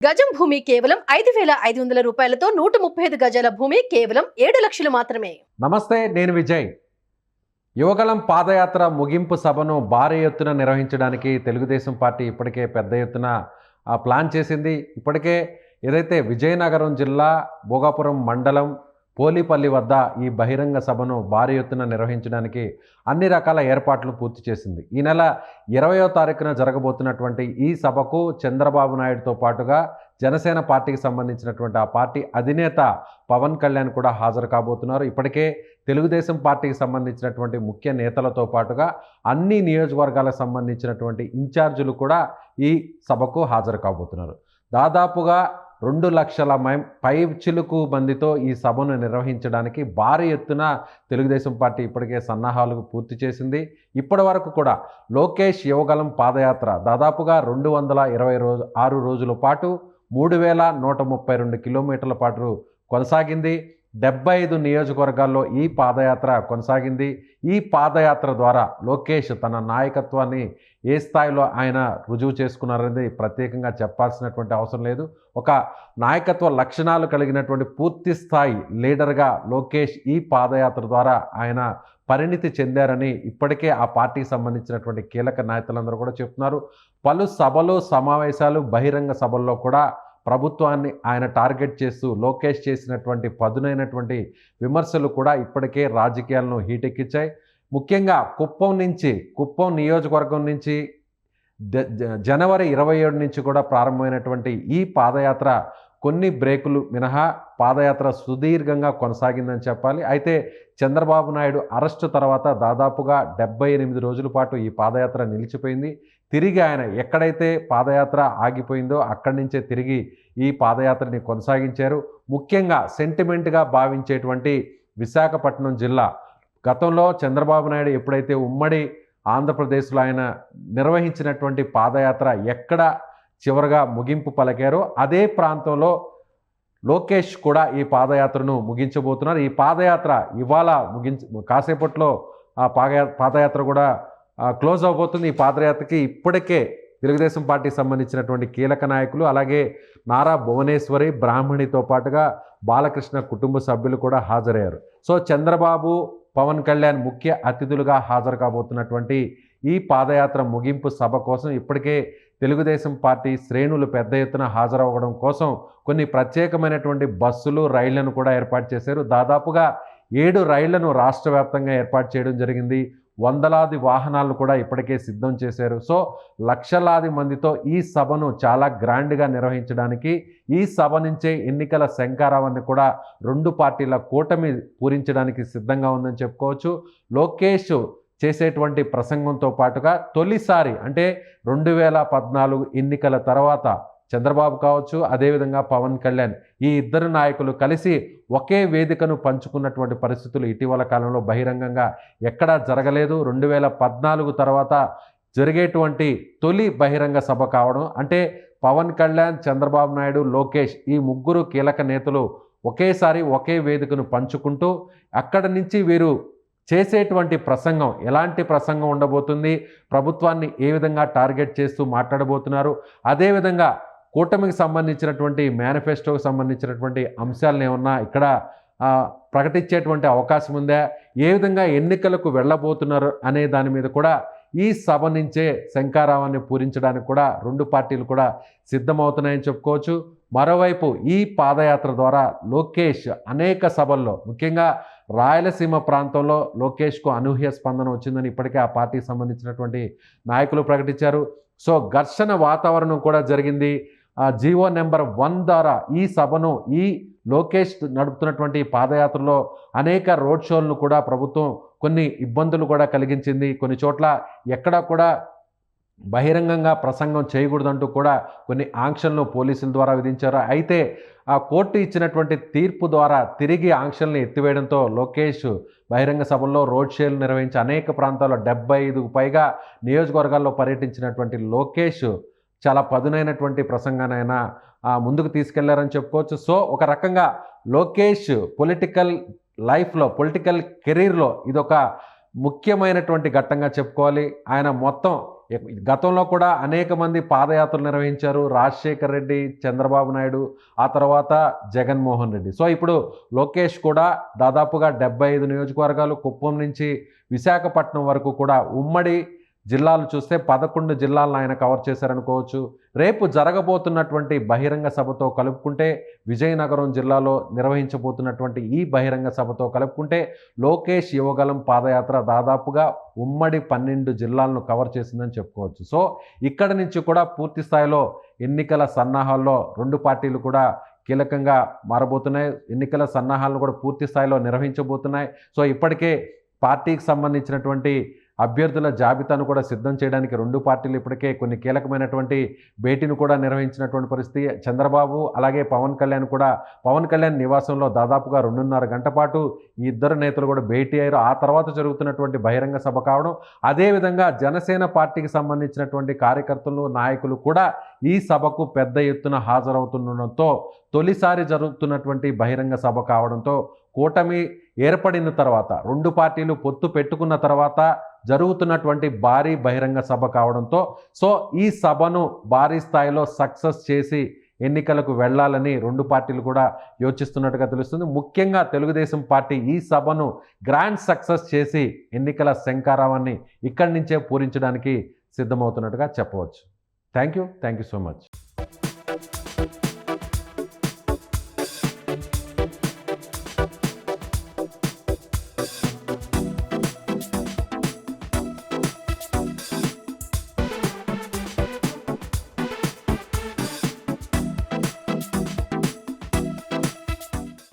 గజం భూమి కేవలం ఐదు వేల ఐదు వందల రూపాయలతో నూట ముప్పై ఐదు గజాల భూమి కేవలం ఏడు లక్షలు మాత్రమే. నమస్తే నేను విజయ్. యువగలం పాదయాత్ర ముగింపు సభను భారీ ఎత్తున నిర్వహించడానికి తెలుగుదేశం పార్టీ ఇప్పటికే పెద్ద ఎత్తున ఆ, ప్లాన్ చేసింది. ఇప్పటికే ఏదైతే విజయనగరం జిల్లా భోగాపురం మండలం పోలిపల్లి వద్ద ఈ బహిరంగ సభను భారీ ఎత్తున నిర్వహించడానికి అన్ని రకాల ఏర్పాట్లు పూర్తి చేసింది. ఈ నెల ఇరవయో తారీఖున జరగబోతున్నటువంటి ఈ సభకు చంద్రబాబు నాయుడుతో పాటుగా జనసేన పార్టీకి సంబంధించినటువంటి ఆ పార్టీ అధినేత పవన్ కళ్యాణ్ కూడా హాజరు కాబోతున్నారు. ఇప్పటికే తెలుగుదేశం పార్టీకి సంబంధించినటువంటి ముఖ్య నేతలతో పాటుగా అన్ని నియోజకవర్గాలకు సంబంధించినటువంటి ఇన్ఛార్జీలు కూడా ఈ సభకు హాజరు కాబోతున్నారు. దాదాపుగా రెండు లక్షల మై పై చిలుకు మందితో ఈ సభను నిర్వహించడానికి భారీ ఎత్తున తెలుగుదేశం పార్టీ ఇప్పటికే సన్నాహాలు పూర్తి చేసింది. ఇప్పటి వరకు కూడా లోకేష్ యువగలం పాదయాత్ర దాదాపుగా రెండు వందల ఇరవై రోజు ఆరు రోజుల పాటు మూడు వేల నూట ముప్పై రెండు కిలోమీటర్ల పాటు కొనసాగింది. డెబ్బై ఐదు నియోజకవర్గాల్లో ఈ పాదయాత్ర కొనసాగింది. ఈ పాదయాత్ర ద్వారా లోకేష్ తన నాయకత్వాన్ని ఏ స్థాయిలో ఆయన రుజువు చేసుకున్నారనేది ప్రత్యేకంగా చెప్పాల్సినటువంటి అవసరం లేదు. ఒక నాయకత్వ లక్షణాలు కలిగినటువంటి పూర్తి స్థాయి లీడర్గా లోకేష్ ఈ పాదయాత్ర ద్వారా ఆయన పరిణితి చెందారని ఇప్పటికే ఆ పార్టీకి సంబంధించినటువంటి కీలక నేతలందరూ కూడా చెప్తున్నారు. పలు సభలు సమావేశాలు బహిరంగ సభల్లో కూడా ప్రభుత్వాన్ని ఆయన టార్గెట్ చేస్తూ లోకేష్ చేసినటువంటి పదునైనటువంటి విమర్శలు కూడా ఇప్పటికే రాజకీయాలను హీటెక్కించాయి ముఖ్యంగా కుప్పం నుంచి కుప్పం నియోజకవర్గం నుంచి జనవరి ఇరవై ఏడు నుంచి కూడా ప్రారంభమైనటువంటి ఈ పాదయాత్ర కొన్ని బ్రేకులు మినహా పాదయాత్ర సుదీర్ఘంగా కొనసాగిందని చెప్పాలి. అయితే చంద్రబాబు నాయుడు అరెస్టు తర్వాత దాదాపుగా డెబ్బై ఎనిమిది రోజుల పాటు ఈ పాదయాత్ర నిలిచిపోయింది. తిరిగి ఆయన ఎక్కడైతే పాదయాత్ర ఆగిపోయిందో అక్కడి నుంచే తిరిగి ఈ పాదయాత్రని కొనసాగించారు. ముఖ్యంగా సెంటిమెంట్గా భావించేటువంటి విశాఖపట్నం జిల్లా. గతంలో చంద్రబాబు నాయుడు ఎప్పుడైతే ఉమ్మడి ఆంధ్రప్రదేశ్లో ఆయన నిర్వహించినటువంటి పాదయాత్ర ఎక్కడ చివరగా ముగింపు పలికారు. అదే ప్రాంతంలో లోకేష్ కూడా ఈ పాదయాత్రను ముగించబోతున్నారు. ఈ పాదయాత్ర ఇవాళ ముగించ కాసేపట్లో ఆ పాదయా పాదయాత్ర కూడా క్లోజ్ అవబోతుంది. ఈ పాదయాత్రకి ఇప్పటికే తెలుగుదేశం పార్టీకి సంబంధించినటువంటి కీలక నాయకులు అలాగే నారా భువనేశ్వరి బ్రాహ్మణితో పాటుగా బాలకృష్ణ కుటుంబ సభ్యులు కూడా హాజరయ్యారు. సో చంద్రబాబు పవన్ కళ్యాణ్ ముఖ్య అతిథులుగా హాజరు కాబోతున్నటువంటి ఈ పాదయాత్ర ముగింపు సభ కోసం ఇప్పటికే తెలుగుదేశం పార్టీ శ్రేణులు పెద్ద ఎత్తున హాజరవ్వడం కోసం కొన్ని ప్రత్యేకమైనటువంటి బస్సులు రైళ్ళను కూడా ఏర్పాటు చేశారు. దాదాపుగా ఏడు రైళ్ళను రాష్ట్ర వ్యాప్తంగా ఏర్పాటు చేయడం జరిగింది. వందలాది వాహనాలను కూడా ఇప్పటికే సిద్ధం చేశారు. సో లక్షలాది మందితో ఈ సభను చాలా గ్రాండ్గా నిర్వహించడానికి ఈ సభ నుంచే ఎన్నికల శంకారావాన్ని కూడా రెండు పార్టీల కూటమి పూరించడానికి సిద్ధంగా ఉందని చెప్పుకోవచ్చు. లోకేష్ చేసేటువంటి ప్రసంగంతో పాటుగా తొలిసారి అంటే రెండు వేల పద్నాలుగు ఎన్నికల తర్వాత చంద్రబాబు కావచ్చు అదేవిధంగా పవన్ కళ్యాణ్ ఈ ఇద్దరు నాయకులు కలిసి ఒకే వేదికను పంచుకున్నటువంటి పరిస్థితులు ఇటీవల కాలంలో బహిరంగంగా ఎక్కడా జరగలేదు. రెండు వేల పద్నాలుగు తర్వాత జరిగేటువంటి తొలి బహిరంగ సభ కావడం అంటే పవన్ కళ్యాణ్ చంద్రబాబు నాయుడు లోకేష్ ఈ ముగ్గురు కీలక నేతలు ఒకేసారి ఒకే వేదికను పంచుకుంటూ అక్కడి నుంచి వీరు చేసేటువంటి ప్రసంగం ఎలాంటి ప్రసంగం ఉండబోతుంది ప్రభుత్వాన్ని ఏ విధంగా టార్గెట్ చేస్తూ మాట్లాడబోతున్నారు అదేవిధంగా కూటమికి సంబంధించినటువంటి మేనిఫెస్టోకి సంబంధించినటువంటి అంశాలను ఏమన్నా ఇక్కడ ప్రకటించేటువంటి అవకాశం ఉందా ఏ విధంగా ఎన్నికలకు వెళ్ళబోతున్నారు అనే దాని మీద కూడా ఈ సభ నుంచే శంకారావాన్ని పూరించడానికి కూడా రెండు పార్టీలు కూడా సిద్ధమవుతున్నాయని చెప్పుకోవచ్చు. మరోవైపు ఈ పాదయాత్ర ద్వారా లోకేష్ అనేక సభల్లో ముఖ్యంగా రాయలసీమ ప్రాంతంలో లోకేష్కు అనూహ్య స్పందన వచ్చిందని ఇప్పటికే ఆ పార్టీకి సంబంధించినటువంటి నాయకులు ప్రకటించారు. సో ఘర్షణ వాతావరణం కూడా జరిగింది. ఆ జీవో నెంబర్ వన్ ద్వారా ఈ సభను ఈ లోకేష్ నడుపుతున్నటువంటి పాదయాత్రలో అనేక రోడ్ షోలను కూడా ప్రభుత్వం కొన్ని ఇబ్బందులు కూడా కలిగించింది. కొన్ని చోట్ల ఎక్కడా కూడా బహిరంగంగా ప్రసంగం చేయకూడదంటూ కూడా కొన్ని ఆంక్షలను పోలీసుల ద్వారా విధించారు. అయితే ఆ కోర్టు ఇచ్చినటువంటి తీర్పు ద్వారా తిరిగి ఆంక్షల్ని ఎత్తివేయడంతో లోకేష్ బహిరంగ సభల్లో రోడ్ షోలు నిర్వహించి అనేక ప్రాంతాల్లో డెబ్బై ఐదుకు పైగా నియోజకవర్గాల్లో పర్యటించినటువంటి లోకేష్ చాలా పదునైనటువంటి ప్రసంగానైనా ముందుకు తీసుకెళ్ళారని చెప్పుకోవచ్చు. సో ఒక రకంగా లోకేష్ పొలిటికల్ లైఫ్లో పొలిటికల్ కెరీర్లో ఇదొక ముఖ్యమైనటువంటి ఘట్టంగా చెప్పుకోవాలి. ఆయన మొత్తం గతంలో కూడా అనేక మంది పాదయాత్రలు నిర్వహించారు. రాజశేఖర్ రెడ్డి చంద్రబాబు నాయుడు ఆ తర్వాత జగన్మోహన్ రెడ్డి. సో ఇప్పుడు లోకేష్ కూడా దాదాపుగా డెబ్బై ఐదు నియోజకవర్గాలు కుప్పం నుంచి విశాఖపట్నం వరకు కూడా ఉమ్మడి జిల్లాలు చూస్తే పదకొండు జిల్లాలను ఆయన కవర్ చేశారనుకోవచ్చు. రేపు జరగబోతున్నటువంటి బహిరంగ సభతో కలుపుకుంటే విజయనగరం జిల్లాలో నిర్వహించబోతున్నటువంటి ఈ బహిరంగ సభతో కలుపుకుంటే లోకేష్ యువగలం పాదయాత్ర దాదాపుగా ఉమ్మడి పన్నెండు జిల్లాలను కవర్ చేసిందని చెప్పుకోవచ్చు. సో ఇక్కడ నుంచి కూడా పూర్తి స్థాయిలో ఎన్నికల సన్నాహాల్లో రెండు పార్టీలు కూడా కీలకంగా మారబోతున్నాయి. ఎన్నికల సన్నాహాలను కూడా పూర్తి స్థాయిలో నిర్వహించబోతున్నాయి. సో ఇప్పటికే పార్టీకి సంబంధించినటువంటి అభ్యర్థుల జాబితాను కూడా సిద్ధం చేయడానికి రెండు పార్టీలు ఇప్పటికే కొన్ని కీలకమైనటువంటి భేటీని కూడా నిర్వహించినటువంటి పరిస్థితి చంద్రబాబు అలాగే పవన్ కళ్యాణ్ కూడా. పవన్ కళ్యాణ్ నివాసంలో దాదాపుగా రెండున్నర గంట పాటు ఈ ఇద్దరు నేతలు కూడా భేటీ అయ్యారు. ఆ తర్వాత జరుగుతున్నటువంటి బహిరంగ సభ కావడం అదేవిధంగా జనసేన పార్టీకి సంబంధించినటువంటి కార్యకర్తలు నాయకులు కూడా ఈ సభకు పెద్ద ఎత్తున హాజరవుతుండడంతో తొలిసారి జరుగుతున్నటువంటి బహిరంగ సభ కావడంతో కూటమి ఏర్పడిన తర్వాత రెండు పార్టీలు పొత్తు పెట్టుకున్న తర్వాత జరుగుతున్నటువంటి భారీ బహిరంగ సభ కావడంతో సో ఈ సభను భారీ స్థాయిలో సక్సెస్ చేసి ఎన్నికలకు వెళ్ళాలని రెండు పార్టీలు కూడా యోచిస్తున్నట్టుగా తెలుస్తుంది. ముఖ్యంగా తెలుగుదేశం పార్టీ ఈ సభను గ్రాండ్ సక్సెస్ చేసి ఎన్నికల శంకారావాన్ని ఇక్కడి నుంచే పూరించడానికి సిద్ధమవుతున్నట్టుగా చెప్పవచ్చు. Thank you. Thank you so much.